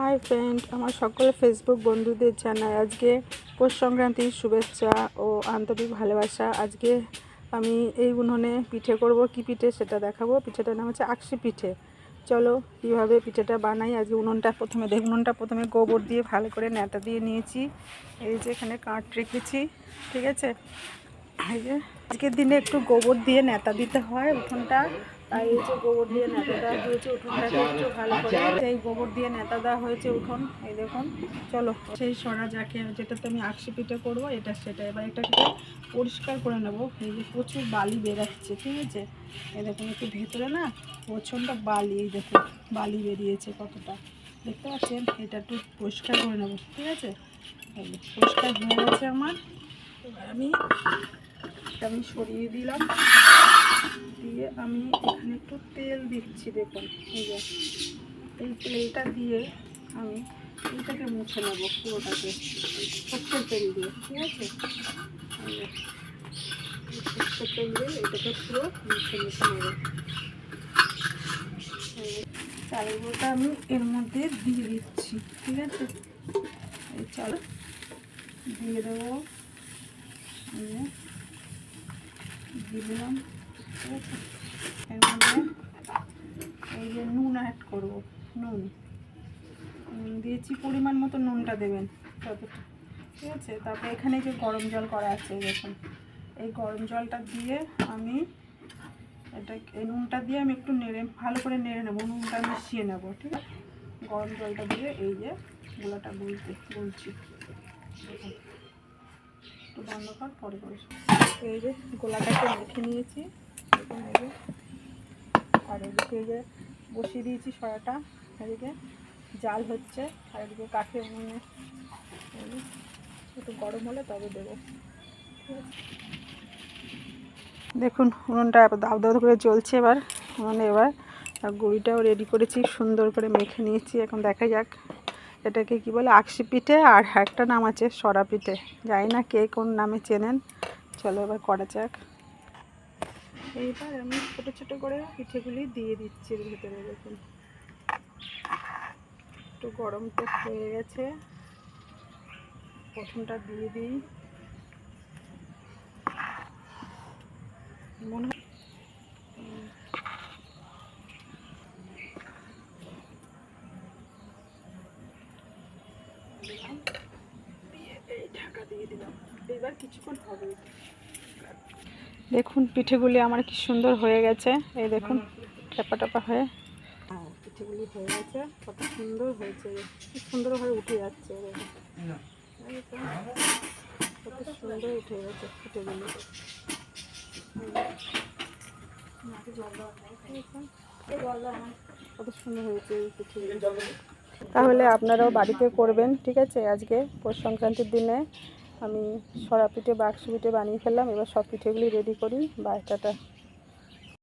Hi friend আমার সকল Facebook বন্ধুদের জানাই আজকে পৌষ সংক্রান্তির শুভেচ্ছা ও আন্তরিক ভালোবাসা। আজকে আমি এই উনুনে পিঠে করব। কি পিঠে সেটা দেখাবো। পিঠেটার নাম হচ্ছে আকশি পিঠে। চলো, কীভাবে পিঠেটা বানাই? আজকে উনুনটা প্রথমে দেখ উনুনটা প্রথমে গোবর দিয়ে ভালো করে ন্যাতা দিয়ে নিয়েছি। এই যে এখানে কাঠ রেখেছি, ঠিক আছে? আজকের দিনে একটু গোবর দিয়ে নেতা দিতে হয় উঠোনটা। তাই এই যে গোবর দিয়ে নেতা দেওয়া হয়েছে উঠোনটাকে একটু ভালো করে। এই গোবর দিয়ে নেতা দেওয়া হয়েছে উঠোন এই দেখুন। চলো সেই সরা যাকে যেটাতে আমি আকশি পিঠে করব এটা সেটা। এবার এটাকে পরিষ্কার করে নেব। এই যে প্রচুর বালি বেরাচ্ছে ঠিক আছে? এই দেখুন একটু ভেতরে না প্রচণ্ড বালি এই দেখুন বালি বেরিয়েছে কতটা। দেখতে পাচ্ছেন? এটা একটু পরিষ্কার করে নেব ঠিক আছে? পরিষ্কার হয়ে গেছে আমার। এবার আমি আমি সরিয়ে দিলাম। দিয়ে আমি এখানে একটু তেল দিচ্ছি, দেখুন। এই যে, এই তেলটা দিয়ে আমি এইটাকে মুছে নেব পুরোটাকে, সর্ষের তেল দিয়ে, ঠিক আছে? তেল দিয়ে এটাকে পুরো মুছে মুছে নেব। গুঁড়োটা আমি এর মধ্যে দিয়ে দিচ্ছি, ঠিক আছে? এই চাল দিয়ে দেবো। দিয়ে দিলাম ঠিক এর মধ্যে এই যে নুন। অ্যাড করব নুন দিয়েছি পরিমাণ মতো নুনটা দেবেন ততটা ঠিক আছে তারপরে এখানে যে গরম জল করা আছে দেখুন এই গরম জলটা দিয়ে আমি এটা এই নুনটা দিয়ে আমি একটু নেড়ে ভালো করে নেড়ে নেব নুনটা মিশিয়ে নেব ঠিক আছে গরম জলটা দিয়ে এই যে গোলাটা গুলতে গুলছি দেখুন একটু বন্ধ কর, পরে করিস এই যে গোলাটাকে মেখে নিয়েছি আর এদিকে এই যে বসিয়ে দিয়েছি সরাটা এদিকে জাল হচ্ছে, আর এদিকে কাঠে উনুনে একটু গরম হলে তবে দেবো। দেখুন, উনুনটা দাব দাব করে জ্বলছে এবার, উনুনে এবার, আর গুঁড়িটাও রেডি করেছি, সুন্দর করে মেখে নিয়েছি, এখন দেখা যাক। এটাকে কি বলে আকশি পিঠে আর একটা নাম আছে সরা পিঠে। জানি না কে কোন নামে চেনেন। চলো এবার করা যাক। এইবার আমি ছোটো ছোটো করে পিঠেগুলি দিয়ে দিচ্ছি এর ভিতরে, দেখুন। একটু গরম তো হয়ে গেছে। প্রথমটা দিয়ে দিই। মনে হয় উম, দিলাম। ঢাকা দিয়ে দিলাম এবার কিছুক্ষণ হবে দেখুন পিঠেগুলি আমার কি সুন্দর হয়ে গেছে এই দেখুন টাপা টাপা হয়ে হ্যাঁ পিঠেগুলি হয়ে গেছে কত সুন্দর হয়েছে কি সুন্দরভাবে উঠে যাচ্ছে কত সুন্দর উঠে গেছে পিঠেগুলি হয়, হয়। কত সুন্দর হয়েছে পিঠেগুলি তাহলে আপনারাও বাড়িতে করবেন, ঠিক আছে? আজকে পৌষ সংক্রান্তির দিনে আমি সরা পিঠে বাক্স পিঠে বানিয়ে ফেললাম। এবার সব পিঠেগুলি রেডি করি। বা